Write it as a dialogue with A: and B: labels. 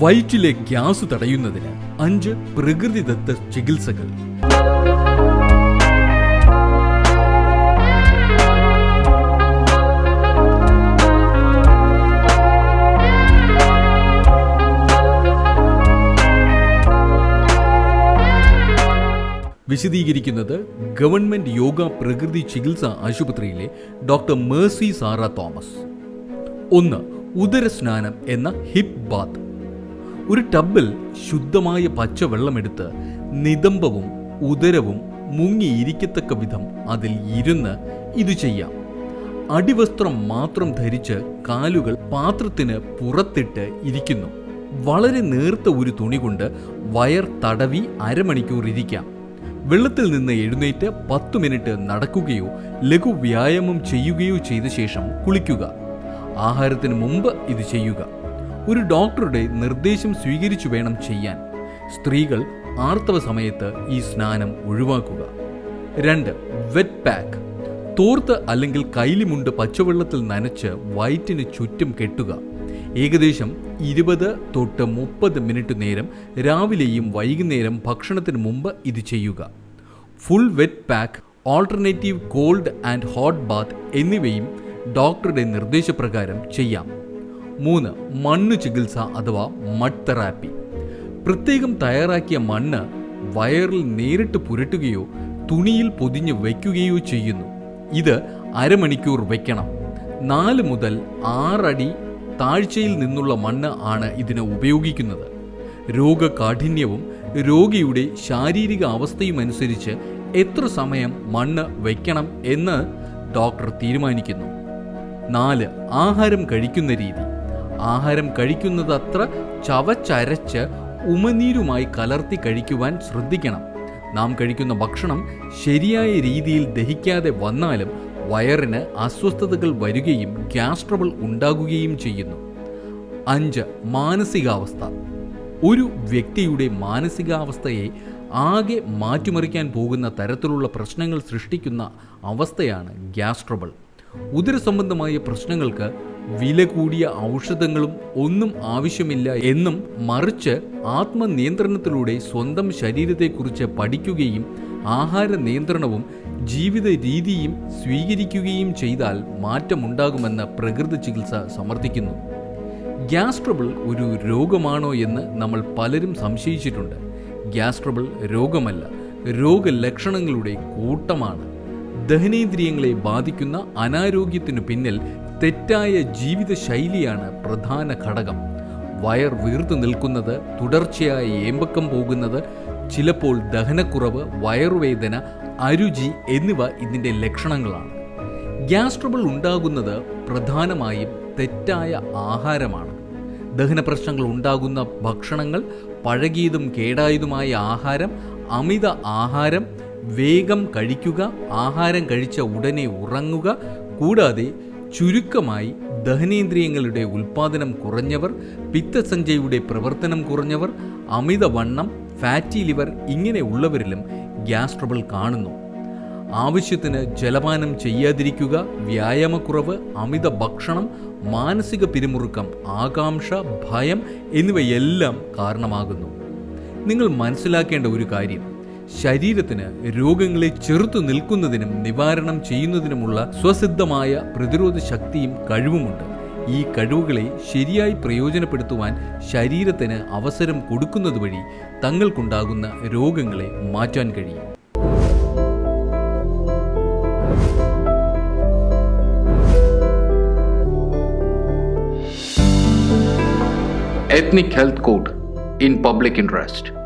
A: വയറ്റിലെ ഗ്യാസ് തടയുന്നതിന് അഞ്ച് പ്രകൃതിദത്ത ചികിത്സകൾ. വിശദീകരിക്കുന്നത് ഗവൺമെന്റ് യോഗ പ്രകൃതി ചികിത്സ ആശുപത്രിയിലെ ഡോക്ടർ മേഴ്സി സാറ തോമസ്. ഒന്ന് ഉദരസ്നാനം എന്ന ഹിപ് ബാത്ത്. ഒരു ടബിൽ ശുദ്ധമായ പച്ചവെള്ളമെടുത്ത് നിതംബവും ഉദരവും മുങ്ങിയിരിക്കത്തക്ക വിധം അതിൽ ഇരുന്ന് ഇത് ചെയ്യാം. അടിവസ്ത്രം മാത്രം ധരിച്ച് കാലുകൾ പാത്രത്തിന് പുറത്തിട്ട് ഇരിക്കുന്നു. വളരെ നേർത്ത ഒരു തുണി കൊണ്ട് വയർ തടവി അരമണിക്കൂർ ഇരിക്കാം. വെള്ളത്തിൽ നിന്ന് എഴുന്നേറ്റ് പത്ത് മിനിറ്റ് നടക്കുകയോ ലഘു വ്യായാമം ചെയ്യുകയോ ചെയ്ത ശേഷം കുളിക്കുക. ആഹാരത്തിന് മുമ്പ് ഇത് ചെയ്യുക. ഒരു ഡോക്ടറുടെ നിർദ്ദേശം സ്വീകരിച്ചു വേണം ചെയ്യാൻ. സ്ത്രീകൾ ആർത്തവ സമയത്ത് ഈ സ്നാനം ഒഴിവാക്കുക. രണ്ട് വെറ്റ് പാക്ക് തോർത്ത് അല്ലെങ്കിൽ കൈലിമുണ്ട് പച്ചവെള്ളത്തിൽ നനച്ച് വയറ്റിന് ചുറ്റും കെട്ടുക. ഏകദേശം ഇരുപത് തൊട്ട് മുപ്പത് മിനിറ്റ് നേരം രാവിലെയും വൈകുന്നേരം ഭക്ഷണത്തിന് മുമ്പ് ഇത് ചെയ്യുക. Full wet pack alternative cold and hot bath എന്നിവയും ഡോക്ടറുടെ നിർദ്ദേശപ്രകാരം ചെയ്യാം. മൂന്ന് മണ്ണ് ചികിത്സ അഥവാ മഡ് തെറാപ്പി. പ്രത്യേകം തയ്യാറാക്കിയ മണ്ണ് വയറിൽ നേരിട്ട് പുരട്ടുകയോ തുണിയിൽ പൊതിഞ്ഞ് വയ്ക്കുകയോ ചെയ്യുന്നു. ഇത് അരമണിക്കൂർ വയ്ക്കണം. നാല് മുതൽ ആറടി താഴ്ചയിൽ നിന്നുള്ള മണ്ണ് ആണ് ഇതിന് ഉപയോഗിക്കുന്നത്. രോഗകാഠിന്യവും രോഗിയുടെ ശാരീരിക അവസ്ഥയും അനുസരിച്ച് എത്ര സമയം മണ്ണ് വയ്ക്കണം എന്ന് ഡോക്ടർ തീരുമാനിക്കുന്നു. നാല് ആഹാരം കഴിക്കുന്ന രീതി. ആഹാരം കഴിക്കുന്നതത്ര ചവച്ചരച്ച് ഉമനീരുമായി കലർത്തി കഴിക്കുവാൻ ശ്രദ്ധിക്കണം. നാം കഴിക്കുന്ന ഭക്ഷണം ശരിയായ രീതിയിൽ ദഹിക്കാതെ വന്നാലും വയറിന് അസ്വസ്ഥതകൾ വരികയും ഗ്യാസ് ട്രബിൾ ഉണ്ടാകുകയും ചെയ്യുന്നു. അഞ്ച് മാനസികാവസ്ഥ. ഒരു വ്യക്തിയുടെ മാനസികാവസ്ഥയെ ആകെ മാറ്റിമറിക്കാൻ പോകുന്ന തരത്തിലുള്ള പ്രശ്നങ്ങൾ സൃഷ്ടിക്കുന്ന അവസ്ഥയാണ് ഗ്യാസ്ട്രബിൾ ഉദരസംബന്ധമായ പ്രശ്നങ്ങൾക്ക് വില കൂടിയ ഔഷധങ്ങളും ഒന്നും ആവശ്യമില്ല എന്നും മറിച്ച് ആത്മനിയന്ത്രണത്തിലൂടെ സ്വന്തം ശരീരത്തെക്കുറിച്ച് പഠിക്കുകയും ആഹാര നിയന്ത്രണവും ജീവിത രീതിയും സ്വീകരിക്കുകയും ചെയ്താൽ മാറ്റമുണ്ടാകുമെന്ന് പ്രകൃതി ചികിത്സ സമർത്ഥിക്കുന്നു. ഗ്യാസ് ട്രബിൾ ഒരു രോഗമാണോ എന്ന് നമ്മൾ പലരും സംശയിച്ചിട്ടുണ്ട്. ഗ്യാസ് ട്രബിൾ രോഗമല്ല രോഗലക്ഷണങ്ങളുടെ കൂട്ടമാണ്. ദഹനേന്ദ്രിയങ്ങളെ ബാധിക്കുന്ന അനാരോഗ്യത്തിനു പിന്നിൽ തെറ്റായ ജീവിതശൈലിയാണ് പ്രധാന ഘടകം. വയർ വീർത്തു നിൽക്കുന്നത് തുടർച്ചയായി ഏമ്പക്കം പോകുന്നത് ചിലപ്പോൾ ദഹനക്കുറവ് വയറുവേദന അരുചി എന്നിവ ഇതിന്റെ ലക്ഷണങ്ങളാണ്. ഗ്യാസ് ട്രബിൾ ഉണ്ടാകുന്നത് പ്രധാനമായും തെറ്റായ ആഹാരമാണ്. ദഹന പ്രശ്നങ്ങൾ ഉണ്ടാകുന്ന ഭക്ഷണങ്ങൾ പഴകിയതും കേടായതുമായ ആഹാരം അമിത ആഹാരം വേഗം കഴിക്കുക ആഹാരം കഴിച്ച ഉടനെ ഉറങ്ങുക കൂടാതെ ചുരുക്കമായി ദഹനേന്ദ്രിയങ്ങളുടെ ഉൽപാദനം കുറഞ്ഞവർ പിത്തസഞ്ചയുടെ പ്രവർത്തനം കുറഞ്ഞവർ അമിതവണ്ണം ഫാറ്റി ലിവർ ഇങ്ങനെയുള്ളവരിലും ഗ്യാസ് ട്രബിൾ കാണുന്നു. ആവശ്യത്തിന് ജലപാനം ചെയ്യാതിരിക്കുക വ്യായാമക്കുറവ് അമിത ഭക്ഷണം മാനസിക പിരിമുറുക്കം ആകാംക്ഷ ഭയം എന്നിവയെല്ലാം കാരണമാകുന്നു. നിങ്ങൾ മനസ്സിലാക്കേണ്ട ഒരു കാര്യം ശരീരത്തിന് രോഗങ്ങളെ ചെറുത്തു നിൽക്കുന്നതിനും നിവാരണം ചെയ്യുന്നതിനുമുള്ള സ്വസിദ്ധമായ പ്രതിരോധ ശക്തിയും കഴിവുമുണ്ട് ഈ കഴിവുകളെ ശരിയായി പ്രയോജനപ്പെടുത്തുവാൻ ശരീരത്തിന് അവസരം കൊടുക്കുന്നത് വഴി തങ്ങൾക്കുണ്ടാകുന്ന രോഗങ്ങളെ മാറ്റാൻ കഴിയും
B: ethnic health code in public Interest.